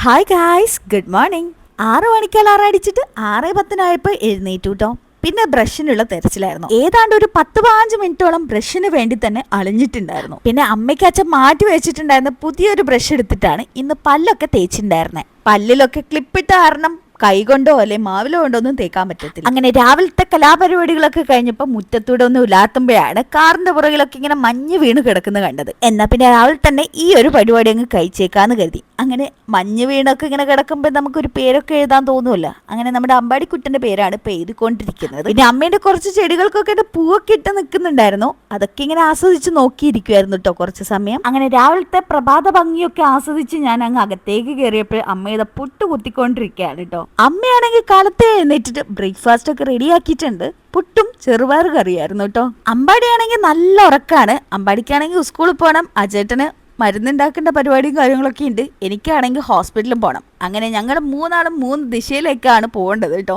Hi guys good morning ആറ് മണിക്ക് alarm അടിച്ചിട്ട് ആറ് പത്തിനായപ്പോൾ എഴുന്നേറ്റു കേട്ടോ പിന്നെ ബ്രഷിനുള്ള തെരച്ചിലായിരുന്നു. ഏതാണ്ട് ഒരു പത്ത് പതിനഞ്ച് മിനിറ്റോളം ബ്രഷിന് വേണ്ടി തന്നെ അളിഞ്ഞിട്ടുണ്ടായിരുന്നു. പിന്നെ അമ്മയ്ക്ക് അച്ഛൻ മാറ്റി വെച്ചിട്ടുണ്ടായിരുന്ന പുതിയൊരു ബ്രഷ് എടുത്തിട്ടാണ് ഇന്ന് പല്ലൊക്കെ തേച്ചിട്ടുണ്ടായിരുന്നത് പല്ലിലൊക്കെ ക്ലിപ്പിട്ട കാരണം കൈകൊണ്ടോ അല്ലെ മാവിലോ കൊണ്ടോ ഒന്നും തേക്കാൻ പറ്റത്തില്ല. അങ്ങനെ രാവിലത്തെ കലാപരിപാടികളൊക്കെ കഴിഞ്ഞപ്പോൾ മുറ്റത്തൂടെ ഒന്ന് ഉലാത്തുമ്പോഴാണ് കാറിന്റെ പുറകിലൊക്കെ ഇങ്ങനെ മഞ്ഞ് വീണ് കിടക്കുന്നത് കണ്ടത്. എന്നാ പിന്നെ രാവിലെ തന്നെ ഈ ഒരു പരിപാടി അങ്ങ് കഴിച്ചേക്കാന്ന് കരുതി. അങ്ങനെ മഞ്ഞ് വീണൊക്കെ ഇങ്ങനെ കിടക്കുമ്പോൾ നമുക്കൊരു പേരൊക്കെ എഴുതാൻ തോന്നുമല്ലോ അങ്ങനെ നമ്മുടെ അമ്പാടിക്കുട്ടന്റെ പേരാണ് ഇപ്പൊ എഴുതിക്കൊണ്ടിരിക്കുന്നത്. പിന്നെ അമ്മേന്റെ കുറച്ച് ചെടികൾക്കൊക്കെ പൂവൊക്കെ ഇട്ട് നിൽക്കുന്നുണ്ടായിരുന്നു. അതൊക്കെ ഇങ്ങനെ ആസ്വദിച്ച് നോക്കിയിരിക്കുമായിരുന്നു കേട്ടോ കുറച്ച് സമയം. അങ്ങനെ രാവിലത്തെ പ്രഭാത ഭംഗിയൊക്കെ ആസ്വദിച്ച് ഞാൻ അങ്ങ് അകത്തേക്ക് കയറിയപ്പോൾ അമ്മയുടെ പുട്ട് കുത്തിക്കൊണ്ടിരിക്കുകയാണ് കേട്ടോ അമ്മയാണെങ്കിൽ കാലത്തെ എഴുന്നേറ്റിട്ട് ബ്രേക്ക്ഫാസ്റ്റ് ഒക്കെ റെഡിയാക്കിയിട്ടുണ്ട് പുട്ടും ചെറുപയർ കറിയായിരുന്നു കേട്ടോ. അമ്പാടിയാണെങ്കിൽ നല്ല ഉറക്കാണ്. അമ്പാടിക്കാണെങ്കിൽ സ്കൂളിൽ പോകണം അജേട്ടന് മരുന്നുണ്ടാക്കേണ്ട പരിപാടിയും കാര്യങ്ങളൊക്കെ ഉണ്ട്. എനിക്കാണെങ്കിൽ ഹോസ്പിറ്റലിൽ പോകണം അങ്ങനെ ഞങ്ങൾ മൂന്നാളും മൂന്ന് ദിശയിലേക്കാണ് പോകേണ്ടത് കേട്ടോ.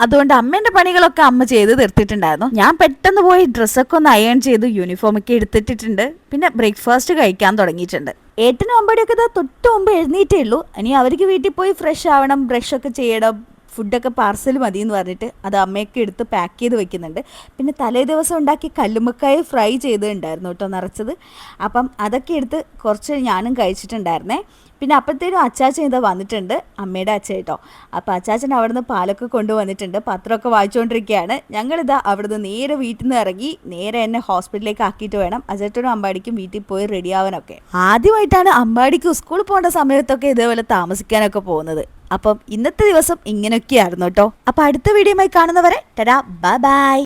അതുകൊണ്ട് അമ്മേന്റെ പണികളൊക്കെ അമ്മ ചെയ്ത് തീർത്തിട്ടുണ്ടായിരുന്നു. ഞാൻ പെട്ടെന്ന് പോയി ഡ്രസ്സൊക്കെ ഒന്ന് അയൺ ചെയ്ത് യൂണിഫോം ഒക്കെ എടുത്തിട്ടിട്ടുണ്ട്. പിന്നെ ബ്രേക്ക്ഫാസ്റ്റ് കഴിക്കാൻ തുടങ്ങിയിട്ടുണ്ട്. ഏട്ടനും അമ്പടിയൊക്കെ തൊട്ട് മുമ്പ് എഴുന്നേറ്റേ ഉള്ളൂ. ഇനി അവർക്ക് വീട്ടിൽ പോയി ഫ്രഷ് ആവണം ബ്രഷ് ഒക്കെ ചെയ്യണം ഫുഡൊക്കെ പാർസൽ മതി എന്ന് പറഞ്ഞിട്ട് അത് അമ്മയൊക്കെ എടുത്ത് പാക്ക് ചെയ്ത് വെക്കുന്നുണ്ട്. പിന്നെ തലേ ദിവസം ഉണ്ടാക്കി കല്ലുമ്മക്കായ ഫ്രൈ ചെയ്തിട്ടുണ്ടായിരുന്നു കേട്ടോ നിറച്ചത്. അപ്പം അതൊക്കെ എടുത്ത് കുറച്ച് ഞാനും കഴിച്ചിട്ടുണ്ടായിരുന്നേ. പിന്നെ അപ്പോഴത്തേനും അച്ചാച്ചൻ ഇതാ വന്നിട്ടുണ്ട് അമ്മയുടെ അച്ഛ കേട്ടോ. അപ്പോൾ അച്ചാച്ചൻ നിന്ന് പാലൊക്കെ കൊണ്ടുവന്നിട്ടുണ്ട് പത്രമൊക്കെ വായിച്ചുകൊണ്ടിരിക്കുകയാണ്. ഞങ്ങളിതാ അവിടുന്ന് നേരെ വീട്ടിൽ നിന്ന് ഇറങ്ങി നേരെ എന്നെ ഹോസ്പിറ്റലിലേക്ക് ആക്കിയിട്ട് വേണം. അജറ്റനും അമ്പാടിക്കും വീട്ടിൽ പോയി റെഡിയാവാനൊക്കെ. ആദ്യമായിട്ടാണ് അമ്പാടിക്ക് സ്കൂളിൽ പോകേണ്ട സമയത്തൊക്കെ ഇതേപോലെ താമസിക്കാനൊക്കെ പോകുന്നത്. അപ്പം ഇന്നത്തെ ദിവസം ഇങ്ങനെയൊക്കെയായിരുന്നു കേട്ടോ. അപ്പൊ അടുത്ത വീഡിയോയുമായി കാണുന്നവരെ ടരാ ബൈ ബൈ.